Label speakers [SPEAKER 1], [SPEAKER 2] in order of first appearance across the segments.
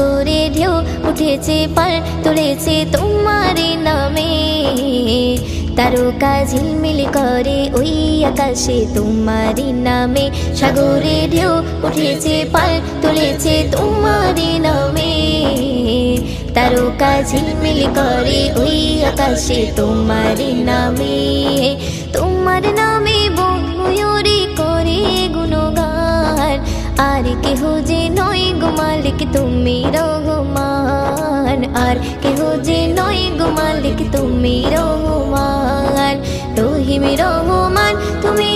[SPEAKER 1] উঠেছে, পাল তুলেছে তোমার নামে। তারকা ঝিলমিল করে ওই আকাশে তোমার নামে। সাগরে ঢেউ উঠেছে, পাল তুলেছে তোমার নামে। তারকা ঝিলমিল করে ওই আকাশে তোমার নামে। তোমার নামে ময়ূরী করে গুণগান। আর কেহ যে নয় গো মালিক তুমি রহমান আর কেহ যে নয় গো মালিক তুমি রহমান। রহিম রহমান তুমি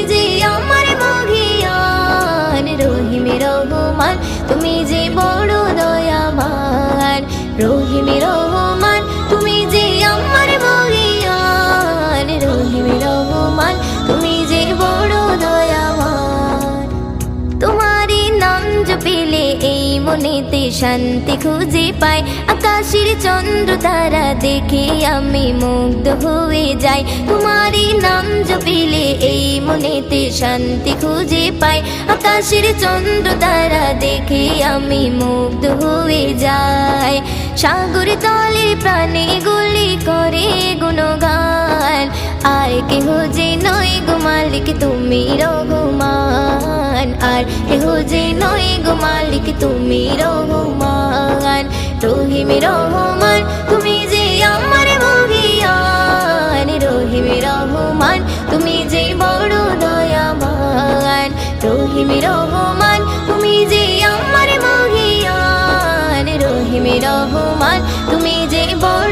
[SPEAKER 1] মনেতে শান্তি খুঁজে পাই। আকাশের চন্দ্র তারা দেখে আমি মুগ্ধ হয়ে যাই। তোমারই নাম জপিলে এই মনেতে শান্তি খুঁজে পাই। আকাশের চন্দ্র তারা দেখে আমি মুগ্ধ হয়ে যাই। সাগর তলে প্রাণে গুলি করে গুণগান। আর কেহ যে নয় গো মালিক, তুমি রঘুমান। আর কেহ যে নয় গো মালিক, তুমি রহমান। রহিম রহমান, তুমি যে আমার মহিয়ান। রহিম রহমান, তুমি যে বড় দয়ামান রহিম রহমান, তুমি যে আমার মহিয়ান। রহিম রহমান, তুমি যে বড় দয়াবান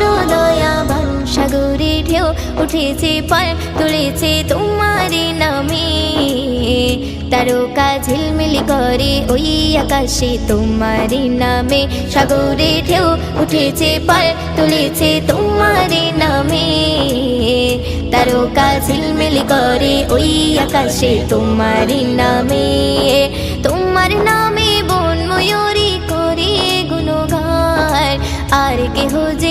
[SPEAKER 1] সাগরে ঢেউ উঠেছে, পাল তুলেছে তোমার নামে। তারকা ঝিলমিলি করে ওই আকাশে তোমার নামে। সাগরে ঢেউ উঠেছে, পাল তুলেছে তোমার নামে। তারকা ঝিলমিলি করে ওই আকাশে তোমার নামে। তোমার নামে বন ময়ূরী করে গুণগান। আর কেহ যে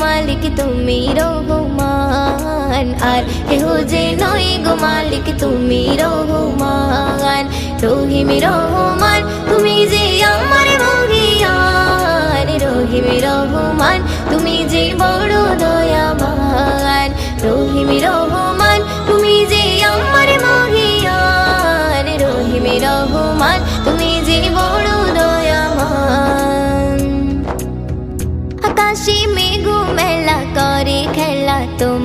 [SPEAKER 1] মালিক তুমি রহমান, আর কেহ যে নয় গো মালিক তুমি রহমান। রহিম রহমান, তুমি যে আমার মহিয়ান। রহিম রহমান, তুমি যে বড়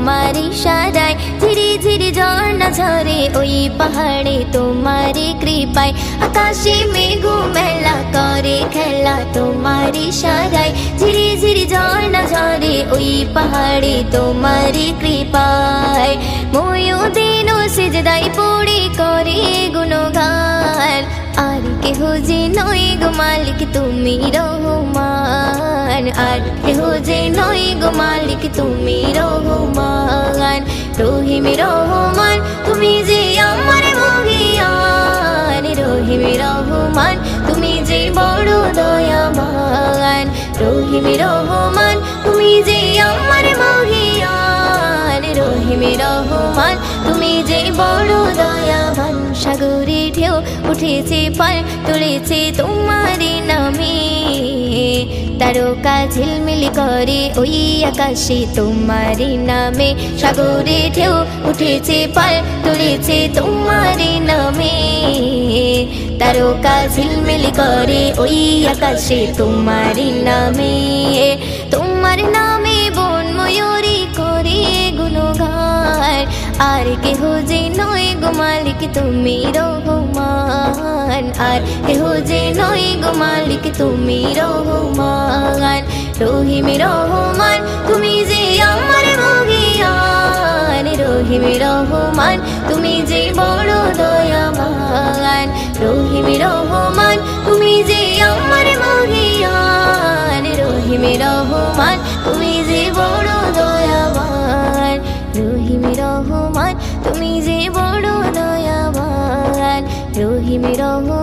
[SPEAKER 1] তোমার ইশারায় ধীরে ধীরে ঝর্ণা ঝরে ওই পাহাড়ে তোমার কৃপায়। আকাশে মেঘু মেলা করে খেলা তোমার ইশারায় ধীরে ধীরে ঝর্ণা ঝরে ওই পাহাড়ে তোমার কৃপায়। ময়ূদিন সেজদাই পড়ে করে গুণগান। আর কেহ যে নয় গো মালিক, তুমি রহমান। আর কেহ যে নয় গো মালিক, তুমি রহমান, রহিম রহমান, তুমি যে আমার মহিয়ান, রহিম রহমান, তুমি যে বড় দয়াবান, রহিম রহমান, তুমি যে আমার মহিয়ান, রহিম রহমান, তুমি যে বড় দয়াবান সাগরে ঢেউ উঠেছে পাল তুলেছে তোমার তারকা ঝিলমিল করে ওই আকাশে। তোমার নামে সাগরে ঢেউ উঠেছে, পাল তুলেছে তোমার নামে। তারকা ঝিলমিল করে ওই আকাশে তোমার নামে। তোমার নামে বন ময়ূরী করে গুণগান। আর কেহ যে নয় গো মালিক, তুমি রহমান আর কেহ যে নয় গো মালিক, তুমি রহমান, রহিম রহমান, তুমি যে আমার মহিয়ান, রহিম রহমান, তুমি যে বড় দয়াবান, রহিম রহমান, তুমি যে আমার রহমান তুমি